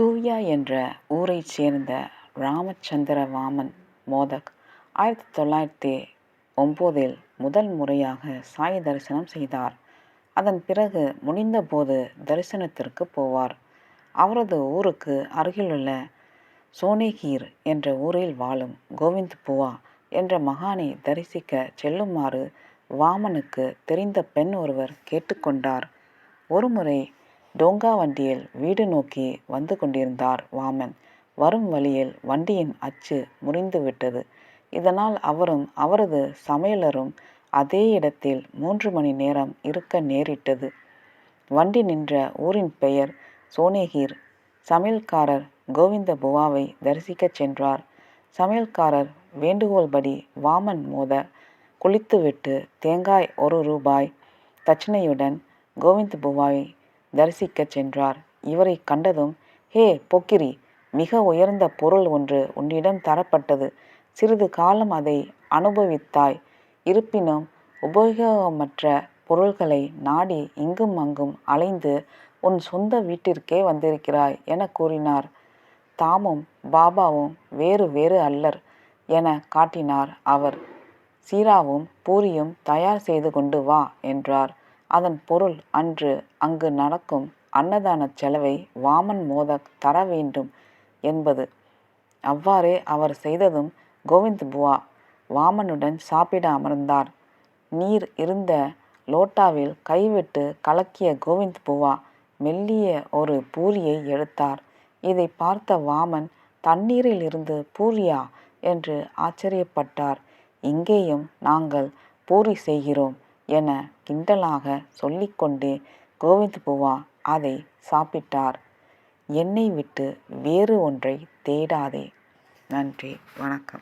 தூவியா என்ற ஊரைச் சேர்ந்த ராமச்சந்திர வாமன் மோதக் ஆயிரத்தி தொள்ளாயிரத்தி ஒம்போதில் முதல் முறையாக சாய் தரிசனம் செய்தார். அதன் பிறகு முடிந்தபோது தரிசனத்திற்கு போவார். அவரது ஊருக்கு அருகிலுள்ள சோனேகீர் என்ற ஊரில் வாழும் கோவிந்த் புவா என்ற மகானை தரிசிக்க செல்லுமாறு வாமனுக்கு தெரிந்த பெண் ஒருவர் கேட்டுக்கொண்டார் ஒருமுறை டோங்கா வண்டியில் வீடு நோக்கி வந்து கொண்டிருந்தார் வாமன். வரும் வழியில் வண்டியின் அச்சு முறிந்து விட்டது. இதனால் அவரும் அவரது சமையலரும் அதே இடத்தில் மூன்று மணி நேரம் இருக்க நேரிட்டது. வண்டி நின்ற ஊரின் பெயர் சோனேகீர். சமையல்காரர் கோவிந்த புவாவை தரிசிக்கச் சென்றார். சமையல்காரர் வேண்டுகோள்படி வாமன் மோத குளித்துவிட்டு தேங்காய் ஒரு ரூபாய் தட்சணையுடன் கோவிந்த் புவாவை தரிசிக்கச் சென்றார். இவரை கண்டதும் ஹே பொக்கிரி மிக உயர்ந்த பொருள் ஒன்று உன்னிடம் தரப்பட்டது. சிறிது காலம் அதை அனுபவித்தாய். இருப்பினும் உபயோகமற்ற பொருள்களை நாடி இங்கும் அங்கும் அலைந்து உன் சொந்த வீட்டிற்கே வந்திருக்கிறாய் என கூறினார். தாமும் பாபாவும் வேறு வேறு அல்லர் என காட்டினார் அவர். சீராவும் பூரியும் தயார் செய்து கொண்டு வா என்றார். அதன் பொருள் அன்று அங்கு நடக்கும் அன்னதான செலவை வாமன் மோதக் தர வேண்டும் என்பது. அவ்வாறே அவர் செய்ததும் கோவிந்த் புவா வாமனுடன் சாப்பிட அமர்ந்தார். நீர் இருந்த லோட்டாவில் கைவிட்டு கலக்கிய கோவிந்த் புவா மெல்லிய ஒரு பூரியை எடுத்தார். இதை பார்த்த வாமன் தண்ணீரில் இருந்து பூரியா? என்று ஆச்சரியப்பட்டார். இங்கேயும் நாங்கள் பூரி செய்கிறோம். என கிண்டலாக சொல்லிக்கொண்டே கோவிந்த் புவா அதை சாப்பிட்டார். என்னை விட்டு வேறு ஒன்றை தேடாதே. நன்றி. வணக்கம்.